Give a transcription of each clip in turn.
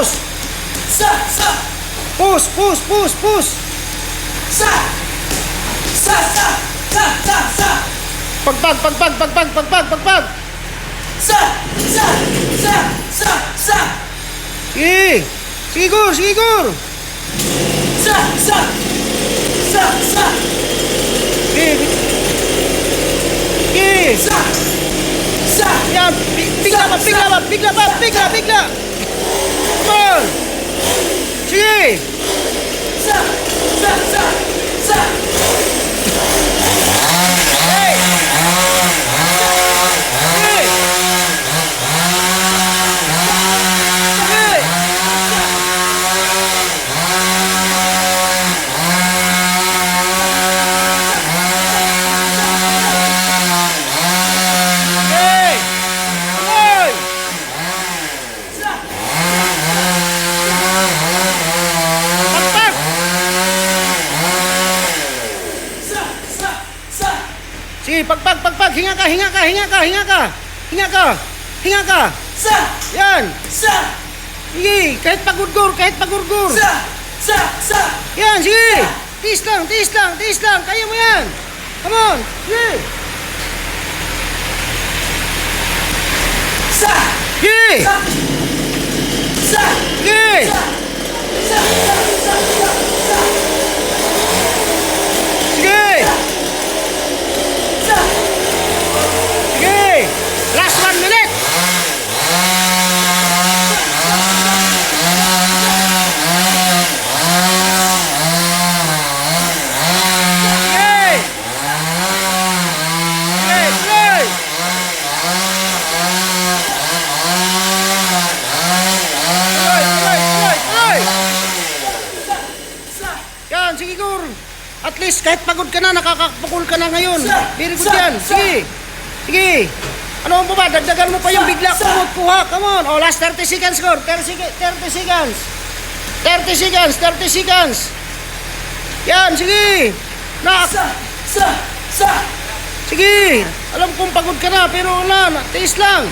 push! Sa! Sa! Push, push, push, push! Sa! Sa! Sa! Sa! Sa! Sa! Pagpag, pagpag, pagpag, pagpag, pagpag! Sa! Sa! Sa! Sa! Sa! Sige! Sige, Gur! Sige, Gur! Sa! Sa! Sa! Sa! Sige! Sige! Sa! Sa! Yan! Bi- Bigla pa, bigla pa, bigla pa, bigla, bigla! Sige! Sa! Sa! Sa! Sa! Hey! Sige! Sige! Hey! Hey! Pagpag! Sa! Sa! Sa! Sige, pagpag, pagpag! Hinga ka, hinga ka, hinga ka, hinga ka! Hinga ka! Hinga ka! Sa! Yan! Sa! Sige, kahit pagurgur, kahit pagurgur! Sa! Sa! Sa! Yan, sige! Tiis lang, tiis lang, tiis lang! Kaya mo yan! Come on! Sige! Sa! Sige! Sa! Sa! Sige! Sa! Sa! Sa! Sa! Sa! Sige! Sa! Sige! Last one minute! Sige! Sige, sige! Tuloy, tuloy, tuloy, tuloy! Sa! Gur. At least kahit pagod ka na, nakakapukul ka na ngayon. Sa- Very good sa- yan. Sige. Sige. Ano mo ba? Dagdagan mo pa yung bigla sa- kumot kuha. Come on. Oh, last 30 seconds, Gur. 30, seg- 30 seconds. 30 seconds. 30 seconds. Yan, sige. Na, Sa! Sa! Sa! sige. Alam kong pagod ka na, pero wala. na- Tiis lang.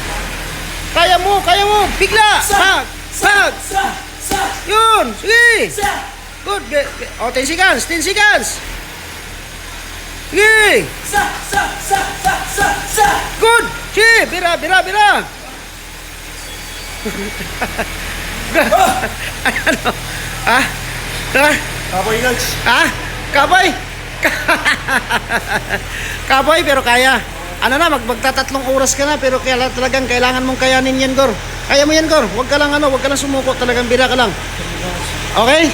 Kaya mo, kaya mo. Bigla. Sa! Pag. Pag. Sa! Sa! Yun. Sige. Sa! Good. Be- Oh, 10 seconds. 10 seconds. Sige. Sa! Sa! Sa! Sa! Sa! Sa! Good! Sige, bira, bira, bira! ano? Ha? Ha? Kapoy Nugs. Ha? Kaboy? Kaboy, pero kaya. Ano na, mag magtatatlong oras ka na, pero kaya talagang kailangan mong kayanin yan, Gor. Kaya mo yan, Gor. Huwag ka lang, ano, huwag ka lang sumuko. Talagang bira ka lang. Okay?